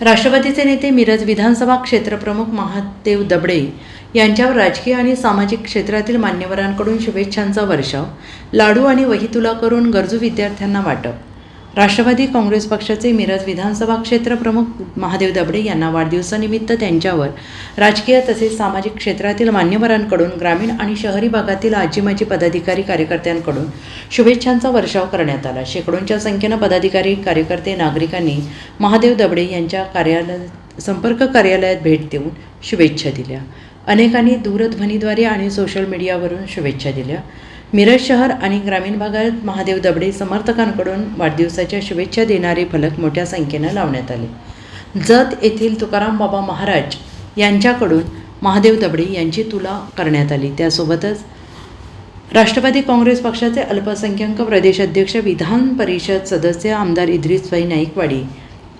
राष्ट्रवादीचे नेते मिरज विधानसभा क्षेत्रप्रमुख महादेव दबडे यांच्यावर राजकीय आणि सामाजिक क्षेत्रातील मान्यवरांकडून शुभेच्छांचा वर्षाव लाडू आणि वही तुला करून गरजू विद्यार्थ्यांना वाटप. राष्ट्रवादी काँग्रेस पक्षाचे मिरज विधानसभा क्षेत्र प्रमुख महादेव दबडे यांना वाढदिवसानिमित्त त्यांच्यावर राजकीय तसेच सामाजिक क्षेत्रातील मान्यवरांकडून ग्रामीण आणि शहरी भागातील आजीमाजी पदाधिकारी कार्यकर्त्यांकडून शुभेच्छांचा वर्षाव करण्यात आला. शेकडोंच्या संख्येनं पदाधिकारी कार्यकर्ते नागरिकांनी महादेव दबडे यांच्या कार्यालय संपर्क कार्यालयात भेट देऊन शुभेच्छा दिल्या. अनेकांनी दूरध्वनीद्वारे आणि सोशल मीडियावरून शुभेच्छा दिल्या. मिरज शहर आणि ग्रामीण भागात महादेव दबडे समर्थकांकडून वाढदिवसाच्या शुभेच्छा देणारे फलक मोठ्या संख्येनं लावण्यात आले. जत येथील तुकाराम बाबा महाराज यांच्याकडून महादेव दबडे यांची तुला करण्यात आली. त्यासोबतच राष्ट्रवादी काँग्रेस पक्षाचे अल्पसंख्याक प्रदेश अध्यक्ष विधान परिषद सदस्य आमदार इद्रिसभाई नाईकवाडी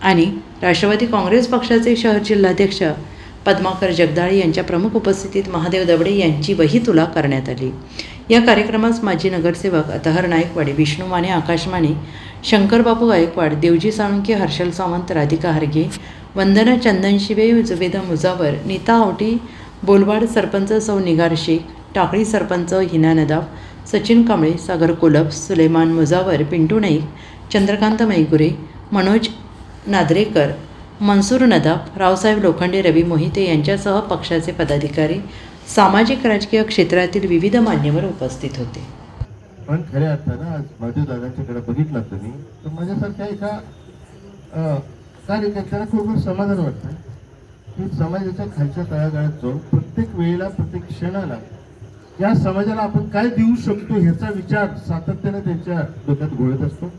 आणि राष्ट्रवादी काँग्रेस पक्षाचे शहर जिल्हाध्यक्ष पद्माकर जगदाळे यांच्या प्रमुख उपस्थितीत महादेव दबडे यांची वही तुला करण्यात आली. या कार्यक्रमास माजी नगरसेवक अतहर नाईकवाडी विष्णू माने आकाश माने शंकरबाबू गायकवाड देवजी साळुंके हर्षल सावंत राधिका हरगे वंदना चंदन शिवे जुबेदा मुजावर नीता आवटी बोलवाड सरपंच सौ निगार शेख टाकळी सरपंच हिना नदाफ सचिन कांबळे सागर कोलप सुलेमान मुजावर पिंटू नाईक चंद्रकांत मैगुरे मनोज नादरेकर मनसूर नदाफ रावसाहेब लोखंडे रवी मोहिते यांच्यासह पक्षाचे पदाधिकारी सामाजिक राजकीय क्षेत्रातील विविध मान्यवर उपस्थित होते. पण खऱ्या अर्थानं आज माझ्या दादाच्याकडे बघितलं तुम्ही तर माझ्यासारख्या एका कार्यकर्त्याला खूप समाधान वाटतं. की समाजाच्या खालच्या तळागाळात जाऊन प्रत्येक वेळेला प्रत्येक क्षणाला या समाजाला आपण काय देऊ शकतो ह्याचा विचार सातत्याने त्यांच्या डोक्यात घोळत असतो.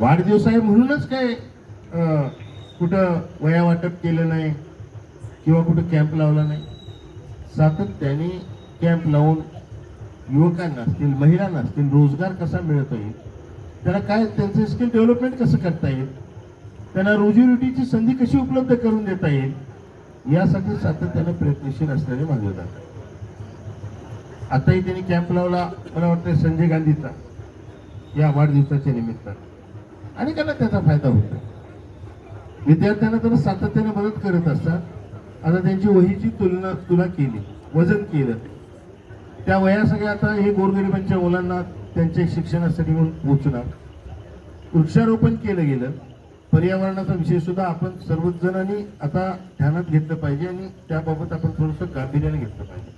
वाढदिवस आहे म्हणूनच काय कुठं वया वाटप केलं नाही किंवा कुठं कॅम्प लावला नाही. सातत्याने कॅम्प लावून युवकांना असतील महिलांना असतील रोजगार कसा मिळवता येईल त्याला काय त्यांचं स्किल डेव्हलपमेंट कसं करता येईल त्यांना रोजीरोटीची संधी कशी उपलब्ध करून देता येईल यासाठी सातत्याने प्रयत्नशील असल्याने माझे जातं आताही त्यांनी कॅम्प लावला मला वाटतं संजय गांधीचा या वाढदिवसाच्या निमित्तानं. आणि त्यांना त्याचा फायदा होतो विद्यार्थ्यांना तर सातत्याने मदत करत असतात. आता त्यांची वहीची तुलना तुला केली वजन केलं. त्या वया सगळ्या आता हे गोरगरिबांच्या मुलांना त्यांच्या शिक्षणासाठी म्हणून पोचणार वृक्षारोपण केलं गेलं. पर्यावरणाचा विषय सुद्धा आपण सर्वच जणांनी आता ध्यानात घेतलं पाहिजे आणि त्याबाबत आपण थोडंसं गांभीर्याने घेतलं पाहिजे.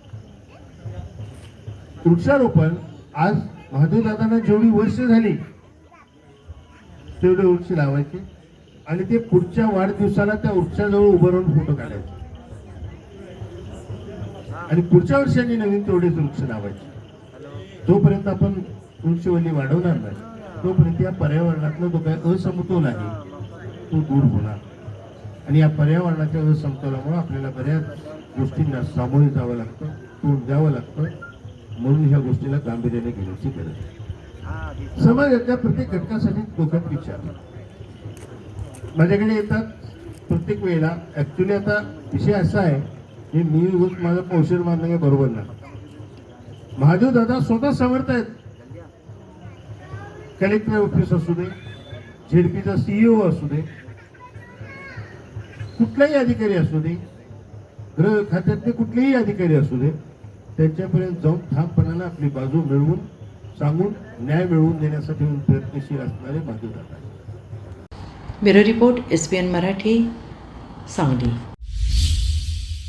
वृक्षारोपण आज महादेवदादांना जेवढी वर्ष झाली तेवढे वृक्ष लावायचे आणि ते पुढच्या वाढदिवसाला त्या वृक्षाजवळ उभं राहून फोटो काढायचे. आणि पुढच्या वर्षांनी नवीन तेवढेच वृक्ष लावायचे. तोपर्यंत आपण वृक्षवल्ली वाढवणार नाही. तोपर्यंत या पर्यावरणातला जो काही असमतोल आहे तो दूर होणार. आणि या पर्यावरणाच्या असमतोलामुळे आपल्याला बऱ्याच गोष्टींना सामोरे जावं लागतं तोंड द्यावं लागतं. म्हणून ह्या गोष्टीला गांभीर्याने घेण्याची गरज आहे. समाजाच्या प्रत्येक घटकासाठी डोक्यात विचार. माझ्याकडे येतात प्रत्येक वेळेला. ऍक्च्युली आता विषय असा आहे की मी उगाच माझं पौशीर मानणं बरोबर नाही. महादेव दादा स्वतः समर्थ आहेत. कलेक्टर ऑफिस असू दे झेडपीचा सीईओ असू दे कुठलाही अधिकारी असू दे गृह खात्यातले कुठलेही अधिकारी असू दे त्यांच्यापर्यंत जाऊन ठामपणानं आपली बाजू मिळवून सांगून न्याय मिळवून देण्यासाठी प्रयत्नशील असणारे महादेव दादा. Bureau report S P N Marathi Sangli.